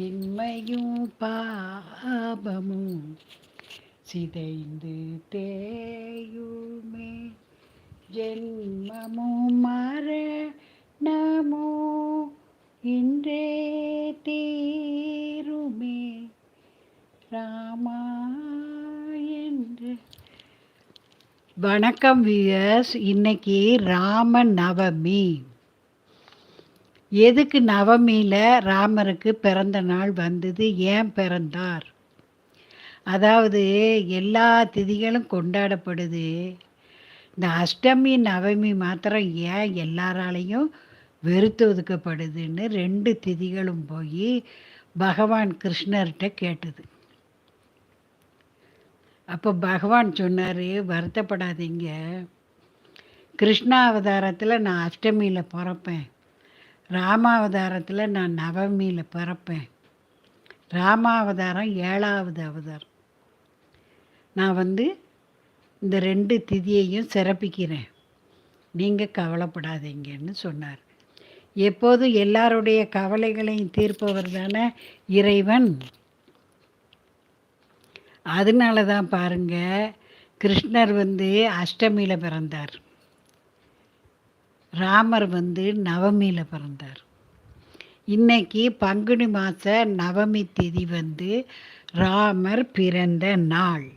இன்மையும் பாபமும் சிதைந்து தேயுமே. ஜென்மமும் மரணமோ இன்றே தீருமே. ராமா என்று வணக்கம் வியர்ஸ். இன்னைக்கு ராம நவமி எதுக்கு நவமியில் ராமருக்கு பிறந்த நாள் வந்தது ஏன் பிறந்தார்? அதாவது எல்லா திதிகளும் கொண்டாடப்படுது. இந்த அஷ்டமி நவமி மாத்திரம் ஏன் எல்லாராலையும் வெறுத்து ஒதுக்கப்படுதுன்னு ரெண்டு திதிகளும் போய் பகவான் கிருஷ்ணர்கிட்ட கேட்டது. அப்போ பகவான் சொன்னார் வருத்தப்படாதீங்க. கிருஷ்ணா அவதாரத்தில் நான் அஷ்டமியில் பிறப்பேன். ராமாவதாரத்தில் நான் நவமியில் பிறப்பேன். ராமாவதாரம் ஏழாவது அவதாரம். நான் வந்து இந்த ரெண்டு திதியையும் சிறப்பிக்கிறேன். நீங்கள் கவலைப்படாதீங்கன்னு சொன்னார். எப்போதும் எல்லாருடைய கவலைகளையும் தீர்ப்பவர் தானே இறைவன்? அதனால தான் பாருங்கள் கிருஷ்ணர் வந்து அஷ்டமியில் பிறந்தார். ராமர் வந்து நவமியில் பிறந்தார். இன்னைக்கு பங்குனி மாத நவமி திதி வந்து ராமர் பிறந்த நாள்.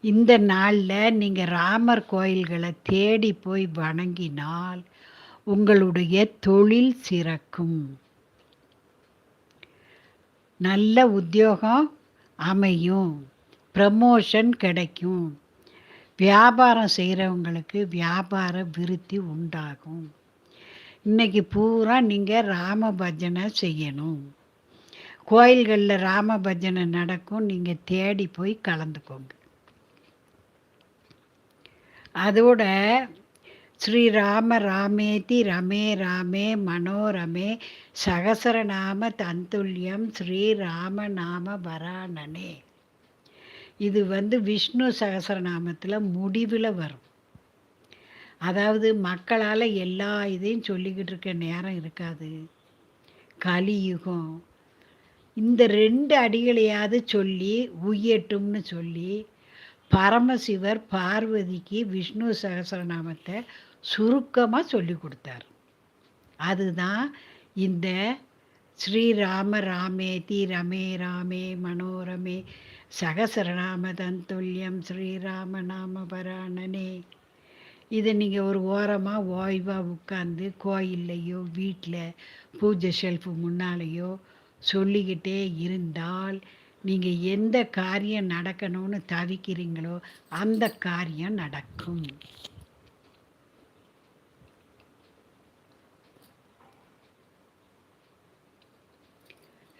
இந்த நாளில் நீங்கள் ராமர் கோயில்களை தேடி போய் வணங்கினால் உங்களுடைய தொழில் சிறக்கும். நல்ல உத்தியோகம் அமையும். ப்ரமோஷன் கிடைக்கும். வியாபாரம் செய்கிறவங்களுக்கு வியாபார விருத்தி உண்டாகும். இன்றைக்கி பூரா நீங்கள் ராம பஜனை செய்யணும். கோயில்களில் ராம பஜனை நடக்கும் நீங்கள் தேடி போய் கலந்துக்கோங்க. அதோட ஸ்ரீராம ராமேதி ரமே ராமே மனோரமே சகசரநாம தந்துல்யம் ஸ்ரீராம நாம வராணனே இது வந்து விஷ்ணு சகசரநாமத்தில் முடிவில் வரும். அதாவது மக்களால் எல்லா இதையும் சொல்லிக்கிட்டு இருக்க நேரம் இருக்காது. கலியுகம். இந்த ரெண்டு அடிகளையாவது சொல்லி உய்யட்டும்னு சொல்லி பரமசிவர் பார்வதிக்கு விஷ்ணு சகசரநாமத்தை சுருக்கமாக சொல்லி கொடுத்தார். அதுதான் இந்த ஸ்ரீராம ராமேதி ரமே ராமே மனோரமே சகசரநாம தந்துல்யம் ஸ்ரீராம நாம பராணனே இதை நீங்கள் ஒரு ஓரமாக ஓய்வாக உட்காந்து கோயில்லையோ வீட்டில் பூஜை ஷெல்ஃபு முன்னாலேயோ சொல்லிக்கிட்டே இருந்தால் நீங்கள் எந்த காரியம் நடக்கணும்னு தவிக்கிறீங்களோ அந்த காரியம் நடக்கும்.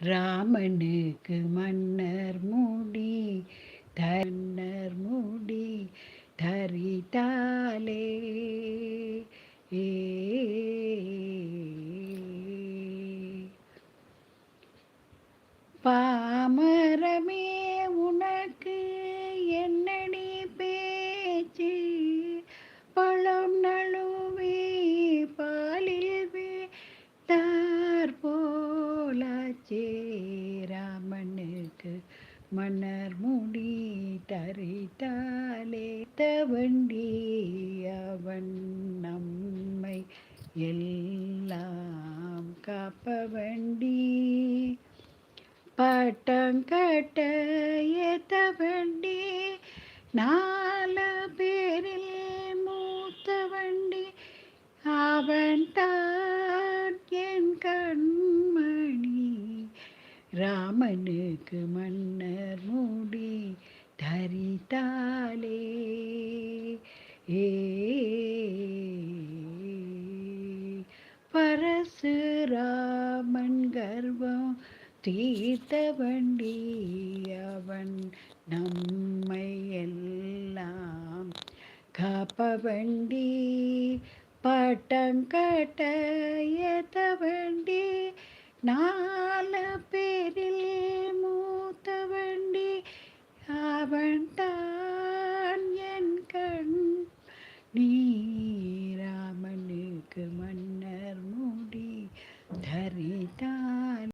ராமனுக்கு மன்னர் மூடி தன்னர் மூடி தரித்தாலே. போலாச்சே ராமனுக்கு மன்னர் முடி தரித்தாலே தவண்டி அவன் நம்மை எல்லாம் காப்ப வண்டி பட்டங்கட்ட ஏத்த வண்டி நால பேரில் மூத்த வண்டி அவன் தான் ராமனுக்கு மன்னர் மூடி தரித்தாலே ஏ பரசுராமன் கர்வம் தீர்த்த வண்டி அவன் நம்மை எல்லாம் காப்ப வண்டி. பட்டங்கட்ட ஏத்த வண்டி நால பேரில் மூத்த வண்டி அவன் தான்